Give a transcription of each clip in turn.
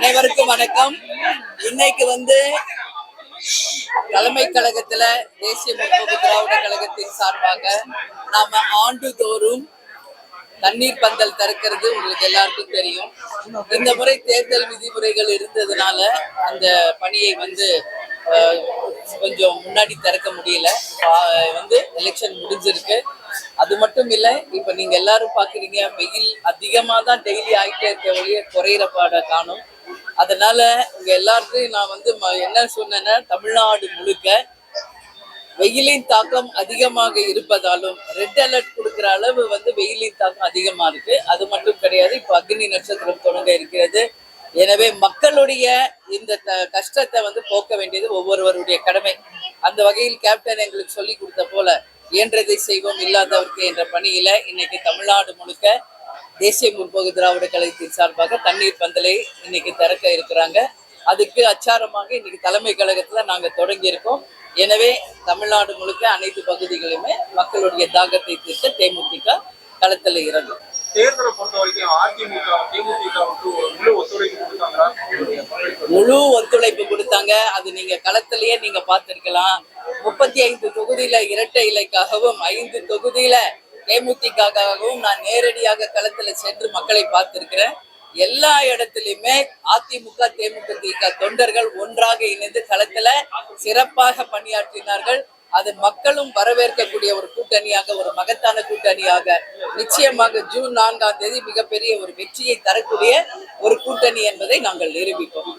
அனைவருக்கும் வணக்கம். இன்னைக்கு வந்து தலைமை கழகத்துல தேசிய முற்போக்கு திராவிட கழகத்தின் சார்பாக நாம ஆண்டுதோறும் தண்ணீர் பந்தல் திறக்கிறது உங்களுக்கு எல்லாருக்கும் தெரியும். இந்த முறை தேர்தல் விதிமுறைகள் இருந்ததுனால அந்த பணியை வந்து கொஞ்சம் முன்னாடி திறக்க முடியல. வந்து எலெக்ஷன் முடிஞ்சிருக்கு. அது மட்டும் இல்லை இப்ப நீங்க எல்லாரும் பாக்குறீங்க வெயில் அதிகமா தான் டெய்லி ஆகிட்டே இருக்க ஒழிய குறையிற பாட காணும். அதனால உங்க எல்லாருக்கும் நான் வந்து ம- என்ன சொன்னேன்னா தமிழ்நாடு முழுக்க வெயிலின் தாக்கம் அதிகமாக இருப்பதாலும் ரெட் அலர்ட் கொடுக்குற அளவு வந்து வெயிலின் தாக்கம் அதிகமா இருக்கு. அது மட்டும் கிடையாது இப்போ அக்னி நட்சத்திரம் தொடங்க இருக்கிறது. எனவே மக்களுடைய இந்த த- கஷ்டத்தை வந்து போக்க வேண்டியது ஒவ்வொருவருடைய கடமை. அந்த வகையில் கேப்டன் எங்களுக்கு சொல்லி கொடுத்த போல இயன்றதை செய்வோம் இல்லாதவருக்கு என்ற பணியில இன்னைக்கு தமிழ்நாடு முழுக்க தேசிய முற்போக்கு திராவிட கழகத்தின் சார்பாக தண்ணீர் பந்தலை இன்னைக்கு திறக்க இருக்கிறாங்க. அதுக்கு அச்சாரமாக இன்னைக்கு தலைமை கழகத்துல நாங்க தொடங்கி இருக்கோம். எனவே தமிழ்நாடு முழுக்க அனைத்து பகுதிகளிலுமே மக்களுடைய தாகத்தை தீர்க்க தேமுதிக களத்துல இறங்கும். தேர்தலை பொறுத்த வரைக்கும் அதிமுக தேமுதிகவுக்கு ஒரு முழு ஒத்துழைப்பு கொடுத்தாங்களா? முழு ஒத்துழைப்பு கொடுத்தாங்க. அது நீங்க களத்திலேயே நீங்க பார்த்திருக்கலாம். முப்பத்தி ஐந்து தொகுதியில இரட்டை இலைக்காகவும் ஐந்து தொகுதியில தேமுதிகவுக்கும் நான் நேரடியாக களத்துல சென்று மக்களை பார்த்திருக்கிறேன். எல்லா இடத்திலுமே அதிமுக தேமுதிக தொண்டர்கள் ஒன்றாக இணைந்து களத்துல சிறப்பாக பணியாற்றினார்கள். அது மக்களும் வரவேற்கக்கூடிய ஒரு கூட்டணியாக ஒரு மகத்தான கூட்டணியாக நிச்சயமாக ஜூன் நான்காம் தேதி மிகப்பெரிய ஒரு வெற்றியை தரக்கூடிய ஒரு கூட்டணி என்பதை நாங்கள் நிரூபிப்போம்.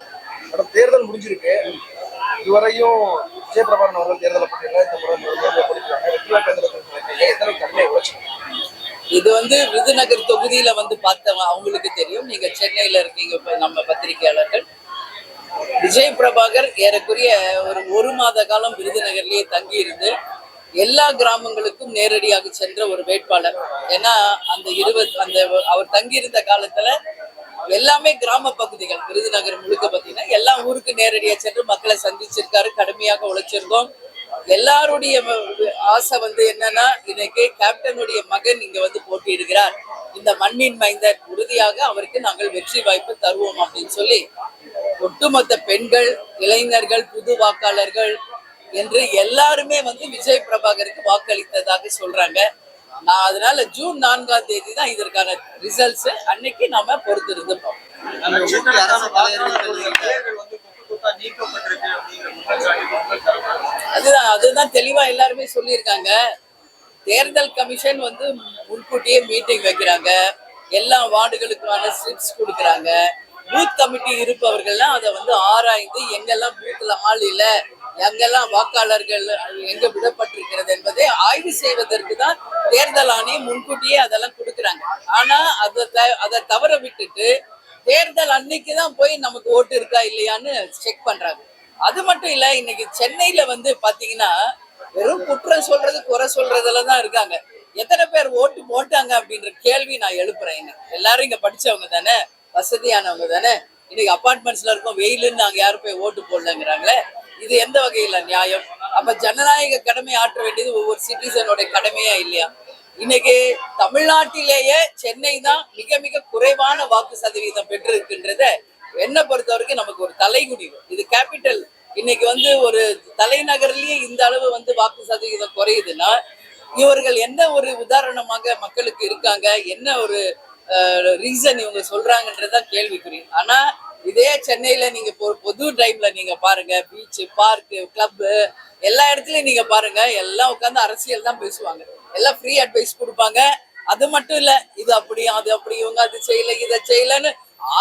தேர்தல் முடிஞ்சிருக்கு. இதுவரையும் விஜயபிரபாரன் அவர்கள் தேர்தலை பற்றியெல்லாம் இந்த முறை இது வந்து விருதுநகர் தொகுதியில வந்து பார்த்தவங்க அவங்களுக்கு தெரியும். நீங்க சென்னையில இருக்கீங்க இப்ப நம்ம பத்திரிகையாளர்கள். விஜய் பிரபாகர் ஏறக்குறைய ஒரு ஒரு மாத காலம் விருதுநகர்லயே தங்கி இருந்து எல்லா கிராமங்களுக்கும் நேரடியாக சென்ற ஒரு வேட்பாளர். ஏன்னா அந்த இருபது அந்த அவர் தங்கியிருந்த காலத்துல எல்லாமே கிராம பகுதிகள். விருதுநகர் முழுக்க பார்த்தீங்கன்னா எல்லா ஊருக்கு நேரடியாக சென்று மக்களை சந்திச்சிருக்காரு கடுமையாக உழைச்சிருக்கோம் எல்லாருடைய ஆசை வந்து என்னன்னா இன்னைக்கு கேப்டனுடைய மகன் இங்க வந்து போட்டியிடுகிறார். இந்த மண்ணின் மைந்தர் உறுதியாக அவருக்கு நாங்கள் வெற்றி வாய்ப்பு தருவோம் அப்படின்னு சொல்லி ஒட்டுமொத்த பெண்கள் இளைஞர்கள் புது வாக்காளர்கள் என்று எல்லாருமே வந்து விஜய் பிரபாகருக்கு வாக்களித்ததாக சொல்றாங்க. நான் அதனால ஜூன் நான்காம் தேதி தான் இதற்கான ரிசல்ட்ஸ் அன்னைக்கு நாம பொறுத்திருந்து பார்ப்போம். அதுதான் அதுதான் தெளிவா எல்லாருமே சொல்லியிருக்காங்க. தேர்தல் கமிஷன் வந்து முன்கூட்டியே மீட்டிங் வைக்கிறாங்க. எல்லா வார்டுகளுக்கான ஸ்லிப்ஸ் கொடுக்குறாங்க. பூத் கமிட்டி இருப்பவர்கள்லாம் அதை வந்து ஆராய்ந்து எங்கெல்லாம் பூத்துல ஆள் இல்ல எங்கெல்லாம் வாக்காளர்கள் எங்க விடப்பட்டிருக்கிறது என்பதை ஆய்வு செய்வதற்கு தான் தேர்தல் ஆணையம் முன்கூட்டியே அதெல்லாம் கொடுக்குறாங்க. ஆனா அதை த- அதை தவற விட்டுட்டு தேர்தல் அன்னைக்கு தான் போய் நமக்கு ஓட்டு இருக்கா இல்லையான்னு செக் பண்றாங்க. அது மட்டும் இல்ல இன்னைக்கு சென்னையில வந்து பாத்தீங்கன்னா வெறும் குற்றம் சொல்றது குறை சொல்றதுல தான் இருக்காங்க. எத்தனை பேர் ஓட்டு போட்டாங்க அப்படின்ற கேள்வி நான் எழுப்புறேன் இன்னைக்கு. எல்லாரும் இங்க படிச்சவங்க தானே வசதியானவங்க தானே. இன்னைக்கு அப்பார்ட்மெண்ட்ஸ்ல இருக்கோம் வெயிலுன்னு நாங்க யாரும் போய் ஓட்டு போடலங்கிறாங்களே. இது எந்த வகையில நியாயம்? அப்ப ஜனநாயக கடமை ஆற்ற வேண்டியது ஒவ்வொரு சிட்டிசனோட கடமையா இல்லையா? இன்னைக்கு தமிழ்நாட்டிலேயே சென்னை தான் மிக மிக குறைவான வாக்கு சதவீதம் பெற்றிருக்கின்றத என்னை பொறுத்த வரைக்கும் நமக்கு ஒரு தலைகுடிவு இது கேபிட்டல் இன்னைக்கு வந்து ஒரு தலைநகர்லயே இந்த அளவு வந்து வாக்கு சதவீதம் குறையுதுன்னா இவர்கள் என்ன ஒரு உதாரணமாக மக்களுக்கு இருக்காங்க என்ன ஒரு ரீசன் இவங்க சொல்றாங்கன்றதுதான் கேள்விக்குறி. ஆனா இதே சென்னையில நீங்க பொது டைம்ல நீங்க பாருங்க பீச் பார்க்கு கிளப்பு எல்லா இடத்துலயும் நீங்க பாருங்க எல்லாம் உட்காந்து அரசியல் தான் பேசுவாங்க. எல்லாம் ஃப்ரீ அட்வைஸ் கொடுப்பாங்க. அது மட்டும் இல்ல இது அப்படி அது அப்படி இவங்க அது செய்யல இதை செய்யலன்னு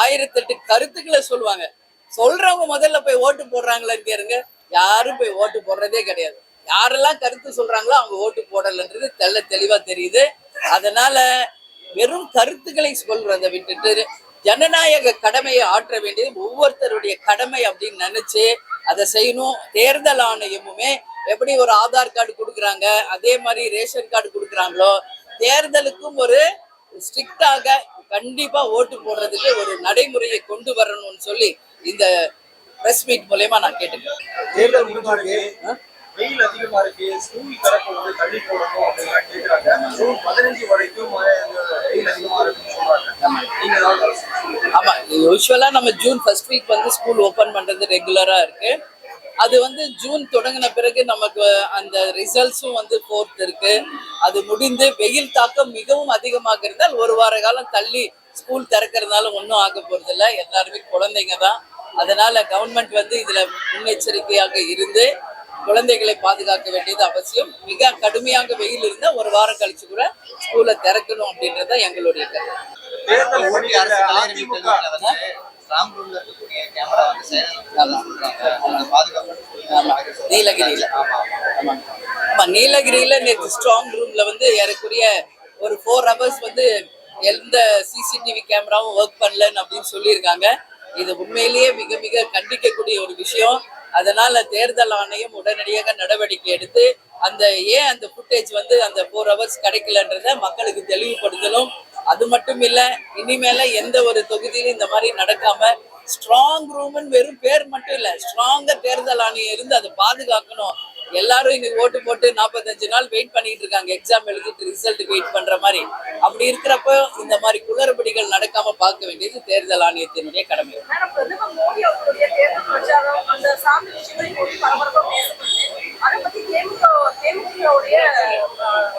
ஆயிரத்தெட்டு கருத்துக்களை சொல்லுவாங்க. சொல்றவங்க முதல்ல போய் ஓட்டு போடுறாங்களான்னு கேருங்க யாரும் போய் ஓட்டு போடுறதே கிடையாது. யாரெல்லாம் கருத்து சொல்றாங்களோ அவங்க ஓட்டு போடலன்றது தெல்ல தெளிவா தெரியுது. அதனால வெறும் கருத்துக்களை சொல்றதை விட்டுட்டு ஜனநாயக கடமையை ஆற்ற வேண்டியது ஒவ்வொருத்தருடைய கடமை அப்படின்னு நினைச்சு அதை செய்யணும். தேர்தல் ஆணையமுமே எப்படி ஒரு ஆதார் கார்டு கொடுக்குறாங்க அதே மாதிரி ரேஷன் கார்டு கொடுக்குறாங்களோ தேர்தலுக்கும் ஒரு ஸ்ட்ரிக்டாக கண்டிப்பா ஓட்டு போடுறதுக்கு ஒரு நடைமுறையை கொண்டு வரணும்னு சொல்லி இந்த பிரஸ் மீட் மூலயமா நான் கேட்டுக்கிறேன். தேர்தல் முடிஞ்சிருக்கு வெயில் அதிகமா இருக்கு ஸ்கூல் திறக்க வந்து தள்ளி போடணும் அப்படின்னு ஜூன் பதினஞ்சு வரைக்கும் வெயில் அதிகமா இருக்குன்னு சொல்றாங்க. ஆமா யூஸ்வலா நம்ம ஜூன் ஃபர்ஸ்ட் வீக் வந்து ஸ்கூல் ஓபன் பண்றது ரெகுலரா இருக்கு. அது வந்து ஜூன் தொடங்கின பிறகு நமக்கு அந்த ரிசல்ட்ஸும் வந்து ஃபோர்த் இருக்கு. அது முடிந்து வெயில் தாக்கம் மிகவும் அதிகமாக இருந்தால் ஒரு வார காலம் தள்ளி ஸ்கூல் திறக்கிறதுனால ஒன்றும் ஆக போறது இல்ல எல்லாருமே குழந்தைங்க தான். அதனால கவர்மெண்ட் வந்து இதுல முன்னெச்சரிக்கையாக இருந்து குழந்தைகளை பாதுகாக்க வேண்டியது அவசியம். மிக கடுமையாக வெயில் இருந்தால் ஒரு வாரம் கழிச்சு கூட ஸ்கூலை திறக்கணும் அப்படின்றது எங்களுடைய கருத்து. ஸ்ட்ராங் ரூம்ல இருக்கக்கூடிய கேமரா வந்து செயல்படுத்தலாம் சொல்றாங்க. அந்த பாதுகாப்பு நீலகிரியில. ஆமா ஆமா நீலகிரியில நேற்று ஸ்ட்ராங் ரூம்ல வந்து ஏறக்குறைய ஒரு ஃபோர் ஹவர்ஸ் வந்து எந்த சிசிடிவி கேமராவும் ஒர்க் பண்ணலன்னு அப்படின்னு சொல்லியிருக்காங்க. இது உண்மையிலேயே மிக மிக கண்டிக்கக்கூடிய ஒரு விஷயம். அதனால தேர்தல் ஆணையம் உடனடியாக நடவடிக்கை எடுத்து அந்த ஏன் அந்த ஃபுட்டேஜ் வந்து அந்த ஃபோர் ஹவர்ஸ் கிடைக்கலன்றத மக்களுக்கு தெளிவுபடுத்தணும். அது மட்டும் இல்ல இனிமேல எந்த ஒரு தொகுதியிலும் இந்த மாதிரி நடக்காம ஸ்ட்ராங் ரூம்னு வெறும் பேர் மட்டும் இல்ல ஸ்ட்ராங்கா தேர்தல் ஆணையம் இருந்து அதை பாதுகாக்கணும். எல்லாரும் இன்னைக்கு ஓட்டு போட்டு நாற்பத்தஞ்சு நாள் வெயிட் பண்ணிட்டு இருக்காங்க. எக்ஸாம் எழுதிட்டு ரிசல்ட் வெயிட் பண்ற மாதிரி. அப்படி இருக்கிறப்ப இந்த மாதிரி குளறுபடிகள் நடக்காம பார்க்க வேண்டியது தேர்தல் ஆணையத்தினுடைய கடமை. பிரச்சாரம் அந்த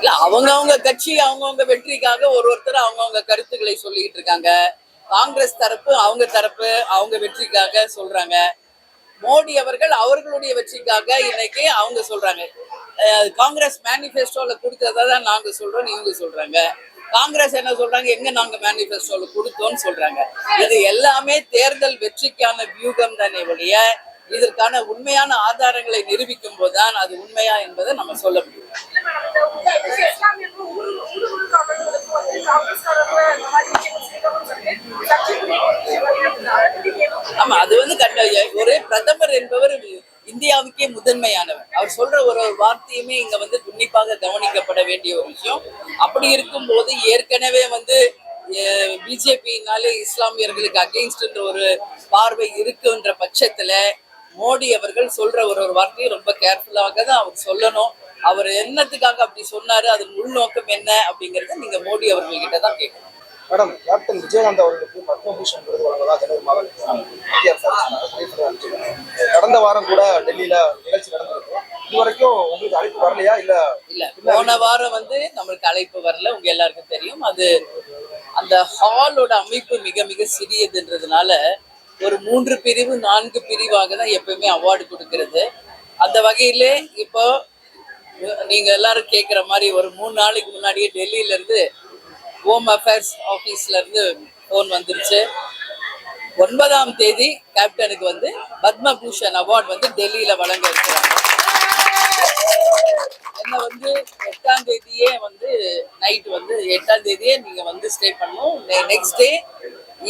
இல்ல அவங்கவங்க கட்சி அவங்கவுங்க வெற்றிக்காக ஒரு ஒருத்தர் அவங்கவுங்க கருத்துக்களை சொல்லிக்கிட்டு இருக்காங்க. காங்கிரஸ் தரப்பு அவங்க தரப்பு அவங்க வெற்றிக்காக சொல்றாங்க. மோடி அவர்கள் அவர்களுடைய வெற்றிக்காக இன்னைக்கு அவங்க சொல்றாங்க. காங்கிரஸ் மேனிஃபெஸ்டோல கொடுத்ததை தான் நாங்க சொல்றோம் இவங்க சொல்றாங்க. காங்கிரஸ் என்ன சொல்றாங்க எங்க நாங்க மேனிஃபெஸ்டோல கொடுத்தோம்னு சொல்றாங்க. இது எல்லாமே தேர்தல் வெற்றிக்கான வியூகம் தானே ஒழிய இதற்கான உண்மையான ஆதாரங்களை நிரூபிக்கும் போதுதான் அது உண்மையா என்பதை நம்ம சொல்ல முடியும். ஆமா அது வந்து கண்ட ஒரு பிரதமர் என்பவர் இந்தியாவுக்கே முதன்மையானவர். அவர் சொல்ற ஒரு ஒரு வார்த்தையுமே இங்க வந்து உன்னிப்பாக கவனிக்கப்பட வேண்டிய ஒரு விஷயம். அப்படி இருக்கும்போது ஏற்கனவே வந்து பிஜேபினாலே இஸ்லாமியர்களுக்கு அகெயின்ஸ்ட்ன்ற ஒரு பார்வை இருக்குன்ற பட்சத்துல மோடி அவர்கள் சொல்ற ஒரு ஒரு வார்த்தையை ரொம்ப கேர்ஃபுல்லாக தான் அவர் சொல்லணும். அவர் என்னத்துக்காக அப்படி சொன்னாரு? அதன் உள்நோக்கம் என்ன? அப்படிங்கறத நீங்க மோடி அவர்கள்கிட்ட தான் கேட்கணும். மேடம் கேப்டன் விஜயகாந்த் அவர்களுக்கு பத்மபூஷன் விருது வழங்குவதா ஜனவரி மாதம். கடந்த வாரம் கூட டெல்லியில நிகழ்ச்சி நடந்திருக்கு. இது வரைக்கும் உங்களுக்கு அழைப்பு வரலையா? இல்ல இல்ல. போன வாரம் வந்து நம்மளுக்கு அழைப்பு வரல. உங்க எல்லாருக்கும் தெரியும். அது அந்த ஹாலோட அமைப்பு மிக மிக சிறியதுன்றதுனால ஒரு மூன்று பிரிவு நான்கு பிரிவாக தான் எப்பவுமே அவார்டு கொடுக்கிறது. அந்த வகையிலே இப்போ நீங்க எல்லாரும் கேட்குற மாதிரி ஒரு மூணு நாளைக்கு முன்னாடியே டெல்லியில இருந்து ஹோம் அஃபேர்ஸ் ஆஃபீஸ்ல இருந்து ஃபோன் வந்துருச்சு. ஒன்பதாம் தேதி கேப்டனுக்கு வந்து பத்மபூஷன் அவார்ட் வந்து டெல்லியில வழங்க இருக்கிறாங்க. என்ன வந்து எட்டாம் தேதியே வந்து நைட் வந்து எட்டாம் தேதியே நீங்க வந்து ஸ்டே பண்ணும் நெக்ஸ்ட் டே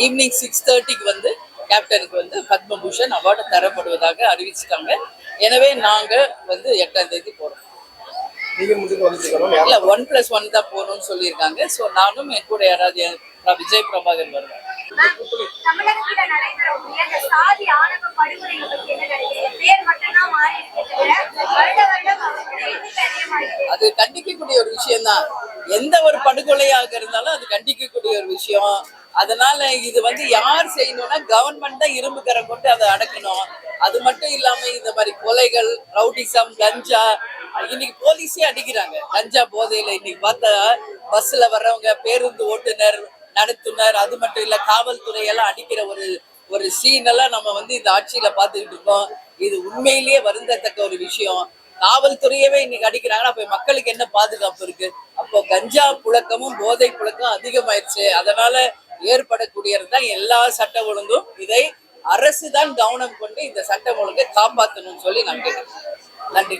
ஈவினிங் சிக்ஸ் தேர்ட்டிக்கு வந்து கேப்டனுக்கு வந்து பத்மபூஷன் அவார்டு தரப்படுவதாக அறிவிச்சிட்டாங்க. எனவே நாங்கள் வந்து எட்டாம் தேதி போறோம். இல்ல ஒன் பிளஸ் ஒன் தான் போகணும்னு சொல்லியிருக்காங்க. ஸோ நானும் என் கூட யாராவது விஜய் பிரபாகர் வருவேன் அது கண்டிக்கக்கூடிய ஒரு விஷயம்தான். எந்த ஒரு படுகொலையாக இருந்தாலும் அது கண்டிக்கக்கூடிய ஒரு விஷயம். அதனால இது வந்து யார் செய்யணும்னா கவர்மெண்ட் தான் இரும்பு கரம் கொண்டு அதை அடக்கணும். அது மட்டும் இல்லாம இந்த மாதிரி கொலைகள் ரவுடிசம் கஞ்சா இன்னைக்கு போலீஸே அடிக்கிறாங்க. கஞ்சா போதையில இன்னைக்கு பார்த்தா பஸ்ல வர்றவங்க பேருந்து ஓட்டுநர் நடத்துனர் அது மட்டும் இல்ல காவல்துறை எல்லாம் அடிக்கிற ஒரு ஒரு சீன் எல்லாம் நம்ம வந்து இந்த ஆட்சியில பாத்துக்கிட்டு இருக்கோம். இது உண்மையிலேயே வருந்தத்தக்க ஒரு விஷயம். காவல்துறையவே இன்னைக்கு அடிக்கிறாங்கன்னா அப்ப மக்களுக்கு என்ன பாதுகாப்பு இருக்கு? அப்போ கஞ்சா புழக்கமும் போதை புழக்கம் அதிகமாயிருச்சு. அதனால ஏற்படக்கூடியது தான் எல்லா சட்ட ஒழுங்கும். இதை அரசு தான் கவனம் கொண்டு இந்த சட்டம் ஒழுங்கை காப்பாற்றணும்னு சொல்லி நான் கேட்டேன் நன்றி